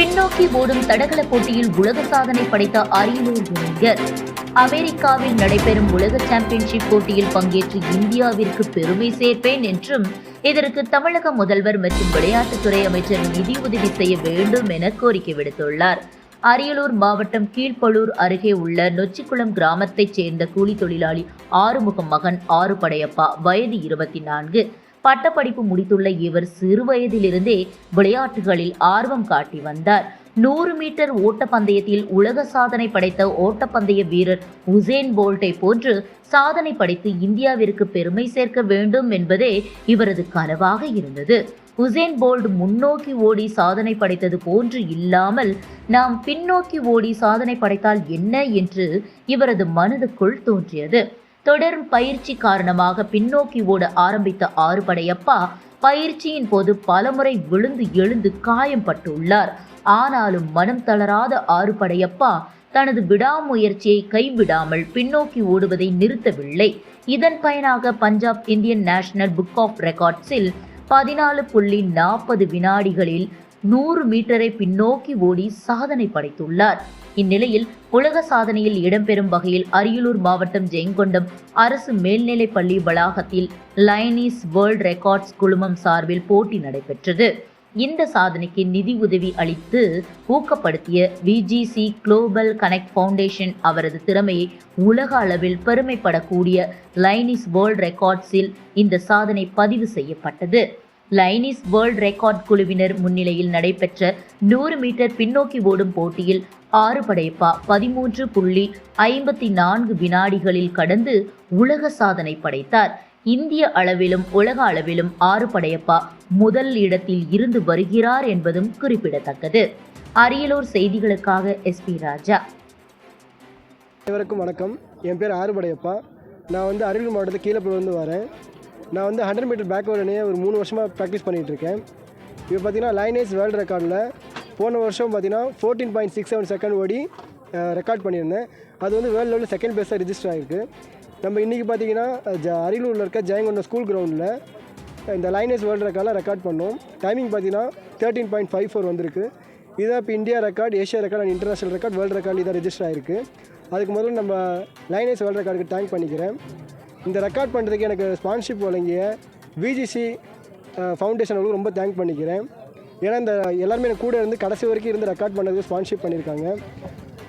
பின்னோக்கி ஓடும் தடகள போட்டியில் உலக சாதனை படைத்த அரியலூர் இளைஞர் அமெரிக்காவில் நடைபெறும் உலக சாம்பியன்ஷிப் போட்டியில் பங்கேற்று இந்தியாவிற்கு பெருமை சேர்ப்பேன் என்றும் இதற்கு தமிழக முதல்வர் மற்றும் விளையாட்டுத்துறை அமைச்சர் நிதி உதவி செய்ய வேண்டும் என கோரிக்கை விடுத்துள்ளார். அரியலூர் மாவட்டம் கீழ்ப்பழூர் அருகே உள்ள நொச்சிக்குளம் கிராமத்தைச் சேர்ந்த கூலி தொழிலாளி ஆறுமுகம் மகன் ஆறு படையப்பா வயது இருபத்தி நான்கு. பட்டப்படிப்பு முடித்துள்ள இவர் சிறுவயதிலிருந்தே விளையாட்டுகளில் ஆர்வம் காட்டி வந்தார். நூறு மீட்டர் ஓட்டப்பந்தயத்தில் உலக சாதனை படைத்த ஓட்டப்பந்தய வீரர் உசேன் போல்ட்டை போன்று சாதனை படைத்து இந்தியாவிற்கு பெருமை சேர்க்க வேண்டும் என்பதே இவரது கனவாக இருந்தது. உசேன் போல்ட் முன்னோக்கி ஓடி சாதனை படைத்தது போன்று இல்லாமல் நாம் பின்னோக்கி ஓடி சாதனை படைத்தால் என்ன என்று இவரது மனதுக்குள் தோன்றியது. தொடரும் பயிற்சி காரணமாக பின்னோக்கி ஓட ஆரம்பித்த ஆறுபடையப்பா பயிற்சியின் போது பலமுறை விழுந்து எழுந்து காயம் பட்டுள்ளார். ஆனாலும் மனம் தளராத ஆறுபடையப்பா தனது விடாமுயற்சியை கைவிடாமல் பின்னோக்கி ஓடுவதை நிறுத்தவில்லை. இதன் பயனாக Punjab Indian national book of ரெக்கார்ட்ஸில் பதினாலு புள்ளி நாற்பது வினாடிகளில் நூறு மீட்டரை பின்னோக்கி ஓடி சாதனை படைத்துள்ளார். இந்நிலையில் உலக சாதனையில் இடம்பெறும் வகையில் அரியலூர் மாவட்டம் ஜெயங்கொண்டம் அரசு மேல்நிலைப் பள்ளி வளாகத்தில் லைனீஸ் வேர்ல்ட் ரெக்கார்ட்ஸ் குழுமம் சார்பில் போட்டி நடைபெற்றது. இந்த சாதனைக்கு நிதி உதவி அளித்து ஊக்கப்படுத்திய விஜிசி குளோபல் கனெக்ட் ஃபவுண்டேஷன் அவரது திறமையை உலக அளவில் பெருமைப்படக்கூடிய லைனிஸ் வேர்ல்ட் ரெக்கார்ட்ஸில் இந்த சாதனை பதிவு செய்யப்பட்டது. லைனிஸ் வேர்ல்ட் ரெக்கார்ட் குழுவினர் முன்னிலையில் நடைபெற்ற நூறு மீட்டர் பின்னோக்கி ஓடும் போட்டியில் ஆறு படையப்பா பதிமூன்று புள்ளி ஐம்பத்தி நான்கு வினாடிகளில் கடந்து உலக சாதனை படைத்தார். இந்திய அளவிலும் உலக அளவிலும் ஆறு படையப்பா முதல் இடத்தில் இருந்து வருகிறார் என்பதும் குறிப்பிடத்தக்கது. அரியலூர் செய்திகளுக்காக எஸ்பி ராஜா. அனைவருக்கும் வணக்கம். என் பேர் ஆறுபடையப்பா நான் வந்து அரியலூர் மாவட்டத்தில் கீழப்பூர்லேருந்து வரேன். நான் வந்து ஹண்ட்ரட் மீட்டர் பேக் அணியை ஒரு மூணு வருஷமாக ப்ராக்டிஸ் பண்ணிகிட்ருக்கேன் இப்போ பார்த்தீங்கன்னா லைனேஜ் வேர்ல்டு ரெக்கார்டில் போன வருஷம் பார்த்தீங்கன்னா fourteen point six seven second ஓடி ரெக்கார்ட் பண்ணியிருந்தேன். அது வந்து வேர்ல்டு லெவலில் செகண்ட் பேஸாக ரிஜிஸ்டர் ஆகிருக்கு நம்ம இன்றைக்கி பார்த்தீங்கன்னா ஜ அரியலூரில் இருக்க ஜெயங்கொண்டம் ஸ்கூல் கிரவுண்டில் இந்த லைனேஸ் வேர்ல்டு ரெக்கார்டில் ரெக்கார்ட் பண்ணோம். டைமிங் பார்த்தீங்கன்னா தேர்ட்டின் பாயிண்ட் ஃபைவ் ஃபோர் வந்திருக்கு. இதான் இப்போ India record Asia record and international record world record இதான் ரெஜிஸ்டர் ஆயிருக்கு. அதுக்கு முதல்ல நம்ம லைனேஸ் வேர்ல்டு ரெக்கார்டுக்கு தேங்க் பண்ணிக்கிறேன். இந்த ரெக்கார்ட் பண்ணுறதுக்கு எனக்கு ஸ்பான்ஷிப் வழங்கிய விஜிசி ஃபவுண்டேஷன் அவங்களுக்கு ரொம்ப தேங்க் பண்ணிக்கிறேன். ஏன்னா இந்த எல்லாருமே எனக்கு கூட இருந்து கடைசி வரைக்கும் இருந்து ரெக்கார்ட் பண்ணதுக்கு ஸ்பான்ஷிப் பண்ணியிருக்காங்க.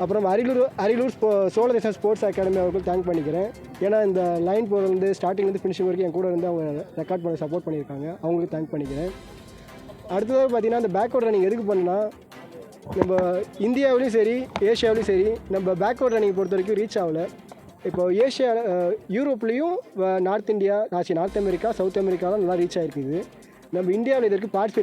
அப்புறம் அரியலூர் அரியலூர் ஸ்போ சோழதேசம் ஸ்போர்ட்ஸ் அகாடமி அவர்களுக்கு தேங்க் பண்ணிக்கிறேன். ஏன்னா இந்த லைன் போகிறது ஸ்டார்டிங்லேருந்து ஃபினிஷிங் வரைக்கும் என் கூட இருந்து அவங்க ரெக்கார்ட் பண்ண சப்போர்ட் பண்ணியிருக்காங்க. அவங்களுக்கு தேங்க் பண்ணிக்கிறேன். அடுத்ததாக பார்த்தீங்கன்னா இந்த பேக்வர்ட் ரன்னிங் எதுக்கு பண்ணால் நம்ம இந்தியாவிலையும் சரி ஏஷியாவிலையும் சரி நம்ம பேக்வர்ட் ரன்னிங் பொறுத்த வரைக்கும் ரீச் ஆகலை. இப்போ ஏஷியா யூரோப்லேயும் நார்த் இந்தியா ஆச்சு நார்த் அமெரிக்கா சவுத் அமெரிக்காலாம் நல்லா ரீச் ஆகிருக்குது நம்ம இந்தியாவில் இதற்கு பார்ட்டிசிபேட்